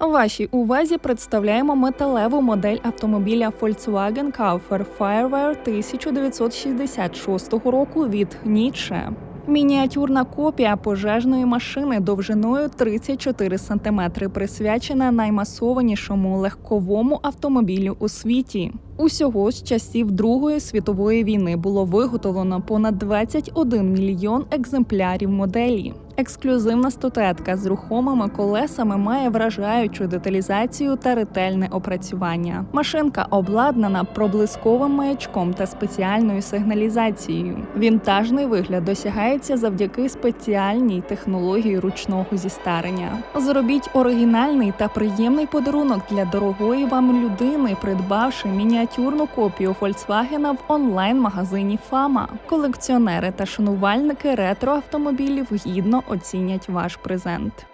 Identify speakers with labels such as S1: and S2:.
S1: Вашій увазі представляємо металеву модель автомобіля Volkswagen Kaufer Firewire 1966 року від Nietzsche. Мініатюрна копія пожежної машини довжиною 34 см присвячена наймасованішому легковому автомобілю у світі. Усього з часів Другої світової війни було виготовлено понад 21 мільйон екземплярів моделі. Ексклюзивна статуетка з рухомими колесами має вражаючу деталізацію та ретельне опрацювання. Машинка обладнана проблисковим маячком та спеціальною сигналізацією. Вінтажний вигляд досягається завдяки спеціальній технології ручного зістарення. Зробіть оригінальний та приємний подарунок для дорогої вам людини, придбавши мініатюрну копію Volkswagen в онлайн-магазині Фама. Колекціонери та шанувальники ретро автомобілів гідно оцінять ваш презент.